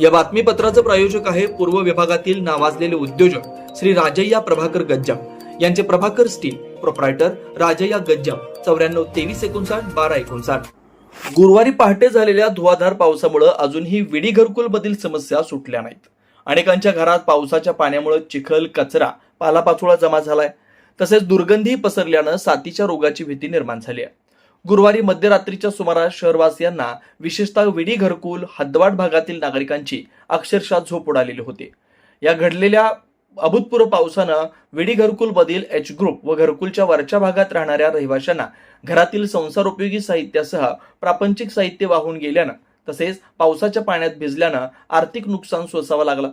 या बातमीपत्राचं प्रायोजक आहे पूर्व विभागातील नावाजलेले उद्योजक श्री राजय्या प्रभाकर गज्जाम. यांचे प्रभाकर स्टील प्रोप्रायटर राजय्या गज्जाम. चौऱ्याण्णव तेवीस एकोणसाठ बारा एकोणसाठ. गुरुवारी पहाटे झालेल्या धुवाधार पावसामुळे अजूनही विडी घरकुलमधील समस्या सुटल्या नाहीत. अनेकांच्या घरात पावसाच्या पाण्यामुळे चिखल कचरा पालापाचोळा जमा झालाय. तसेच दुर्गंधी पसरल्यानं साथीच्या रोगाची भीती निर्माण झाली आहे. गुरुवारी मध्यरात्रीच्या सुमारास शहरवासियांना विशेषतः विडी घरकुल हद्दवाड भागातील नागरिकांची अक्षरशः झोप उडालेली होती. या घडलेल्या अभूतपूर्व पावसानं विडी घरकुल मधील एच ग्रुप व घरकुलच्या वरच्या भागात राहणाऱ्या रहिवाशांना घरातील संसारोपयोगी साहित्यासह प्रापंचिक साहित्य वाहून गेल्यानं तसेच पावसाच्या पाण्यात भिजल्यानं आर्थिक नुकसान सोसावं लागलं.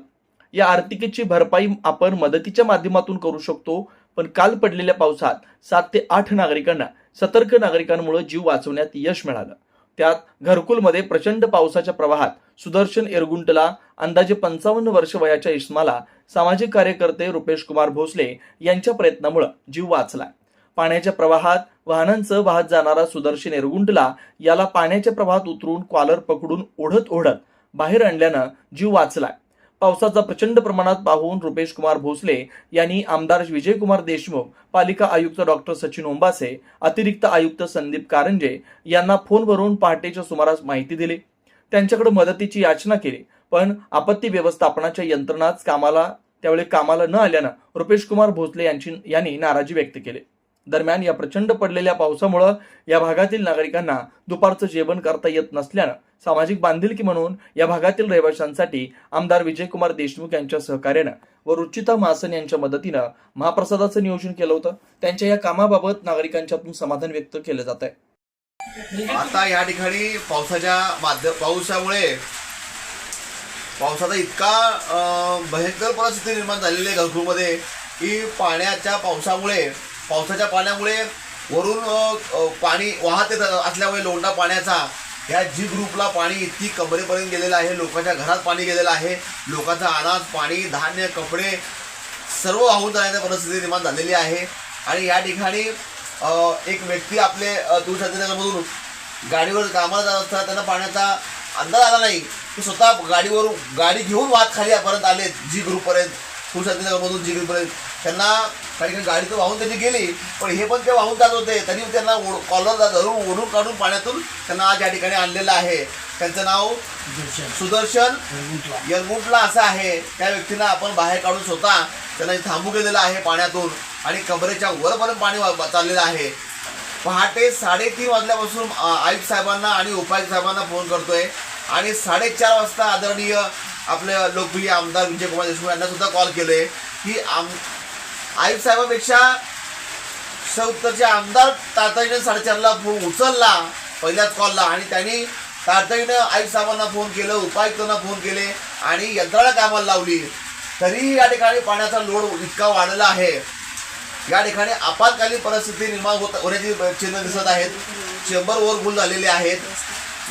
या आर्थिकेची भरपाई आपण मदतीच्या माध्यमातून करू शकतो पण काल पडलेल्या पावसात सात ते आठ नागरिकांना सतर्क नागरिकांमुळे जीव वाचवण्यात यश मिळालं. त्यात घरकुलमध्ये प्रचंड पावसाच्या प्रवाहात सुदर्शन एरगुंटला अंदाजे पंचावन्न वर्ष वयाच्या इस्माला सामाजिक कार्यकर्ते रुपेश कुमार भोसले यांच्या प्रयत्नामुळे जीव वाचला. पाण्याच्या प्रवाहात वाहनांचं वाहत जाणारा सुदर्शन एरगुंटला याला पाण्याच्या प्रवाहात उतरून क्वालर पकडून ओढत ओढत बाहेर आणल्यानं जीव वाचलाय पावसाचा प्रचंड प्रमाणात पाहून रुपेश कुमार भोसले यांनी आमदार विजयकुमार देशमुख पालिका आयुक्त डॉक्टर सचिन ओंबासे अतिरिक्त आयुक्त संदीप कारंजे यांना फोनवरून पहाटेच्या सुमारास माहिती दिली. त्यांच्याकडे मदतीची याचना केली पण आपत्ती व्यवस्थापनाच्या यंत्रणाच कामाला त्यावेळी कामाला न आल्यानं रुपेश कुमार भोसले यांची यांनी नाराजी व्यक्त केली. दरम्यान या प्रचंड पडलेल्या पावसामुळं या भागातील नागरिकांना दुपारचं जेवण करता येत नसल्यानं सामाजिक बांधिलकी म्हणून या भागातील रहिवाशांसाठी आमदार विजयकुमार देशमुख यांच्या सहकार्यानं व रुचिता मासन यांच्या मदतीनं महाप्रसादाचं नियोजन केलं होतं. त्यांच्या या कामाबाबत नागरिकांच्यातून समाधान व्यक्त केलं जात आहे. आता या ठिकाणी पावसाच्या माध्य पावसामुळे पावसाचा इतका अं, भयंकर परिस्थिती निर्माण झालेली आहे घरकुलमध्ये की पाण्याच्या पावसामुळे पावसाच्या पाण्यामुळे वरून पाणी वाहत येत असल्यामुळे लोंढा पाण्याचा या जी ग्रुपला पाणी इतकी कमरेपर्यंत गेलेलं आहे. लोकांच्या घरात पाणी गेलेलं आहे. लोकांचा अनाज पाणी धान्य कपडे सर्व वाहून जाण्याची परिस्थिती निर्माण झालेली आहे. आणि या ठिकाणी एक व्यक्ती आपले अ, गाडीवर कामाला जात असताना त्यांना पाण्याचा अंदाज आला नाही. ते स्वतः गाडीवरून गाडी घेऊन वाहत खाली परत आले जी ग्रुपपर्यंत तुळजानगरमधून जी ग्रुपपर्यंत त्यांना काही गाडी तर वाहून त्यांनी गेली पण हे पण ते वाहून जात होते. तरी त्यांना ओढ- कॉलर धरून ओढून काढून पाण्यातून त्यांना आज या ठिकाणी आणलेलं आहे. त्यांचं नाव सुदर्शन. यरगुंटला असं आहे. त्या व्यक्तीला आपण बाहेर काढून स्वतः त्यांना थांबू केलेलं आहे पाण्यातून आणि कमरेच्या वरपर्यंत पाणी वा- चाललेलं आहे. पहाटे साडेतीन वाजल्यापासून आयुक्त साहेबांना आणि उपायुक्त साहेबांना फोन करतोय. आणि साडेचार वाजता आदरणीय आपले लोकप्रिय आमदार विजयकुमार देशमुख यांना सुद्धा कॉल केले की आम आई साहेबापेक्षा उत्तरचे आमदार तातडीनं साडेचारला फोन उचलला. पहिल्याच कॉलला आणि त्यांनी तातडीनं आई साहेबांना फोन केलं उपायुक्तांना फोन केले आणि यंत्रणा कामाला लावली. तरीही या ठिकाणी पाण्याचा लोड इतका वाढला आहे. या ठिकाणी आपत्कालीन परिस्थिती निर्माण होत होण्याची चिन्ह दिसत आहेत. चेंबर ओव्हरफुल झालेले आहेत.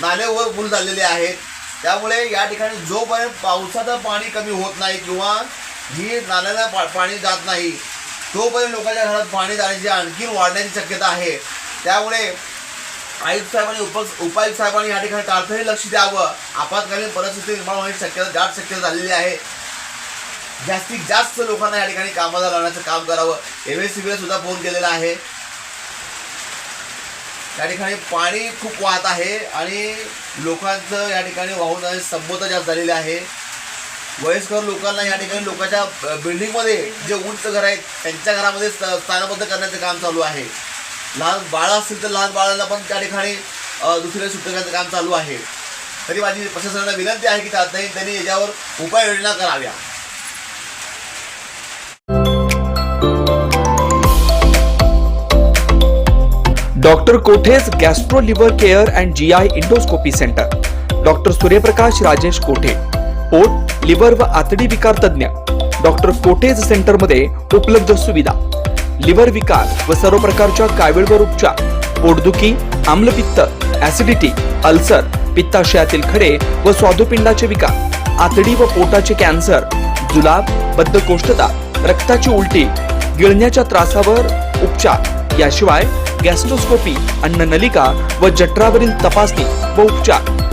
नाले वर झालेले आहेत. त्यामुळे या ठिकाणी जोपर्यंत पावसाचं पाणी कमी होत नाही किंवा ही नाल्याला पा पाणी जात नाही तोपर्यंत लोकांच्या घरात पाणी जाण्याची आणखी वाढण्याची शक्यता आहे. त्यामुळे आयुक्त साहेबांनी उप उपायुक्त साहेबांनी या ठिकाणी तातडीने लक्ष द्यावं. आपत्कालीन परिस्थिती निर्माण होण्याची शक्यता जास्त शक्यता झालेली आहे. जास्तीत जास्त लोकांना या ठिकाणी कामाला लावण्याचं काम करावं. एम एस सी सुद्धा फोन केलेला आहे. या ठिकाणी पाणी खूप वाहत आहे आणि लोकांचं या ठिकाणी वाहून जाण्याची संबोधन जास्त झालेली आहे. वयस्कर लोकांना या ठिकाणी लोकांच्या बिल्डिंगमध्ये जे उंच घर आहेत त्यांच्या घरामध्ये स्थानबद्ध करण्याचं काम चालू आहे. लहान बाळं असतील तर लहान बाळांना पण त्या ठिकाणी अ, दुसऱ्या सुट्ट्याचं काम चालू आहे. तरी माझी प्रशासनाला विनंती आहे की तातडीने त्यांनी याच्यावर उपाययोजना कराव्या. Doctor कोठेज gastro liver care and G I endoscopy centre. Doctor Suryaprakash Rajesh Kothe? पोट लिव्हर व आतडी विकार तज्ञ डॉक्टर कोटेज सेंटरमध्ये उपलब्ध सुविधा. लिव्हर विकार व सर्व प्रकारच्या कावीळवर उपचार. पोटदुखी आम्लपित्त ऍसिडिटी अल्सर पित्ताशयातील खडे व स्वादुपिंडाचे विकार. आतडी व पोटाचे कॅन्सर जुलाब बद्धकोष्ठता रक्ताची उलटी गिळण्याच्या त्रासावर उपचार. याशिवाय गॅस्ट्रोस्कोपी अन्ननलिका व जठरावरील तपासणी व उपचार.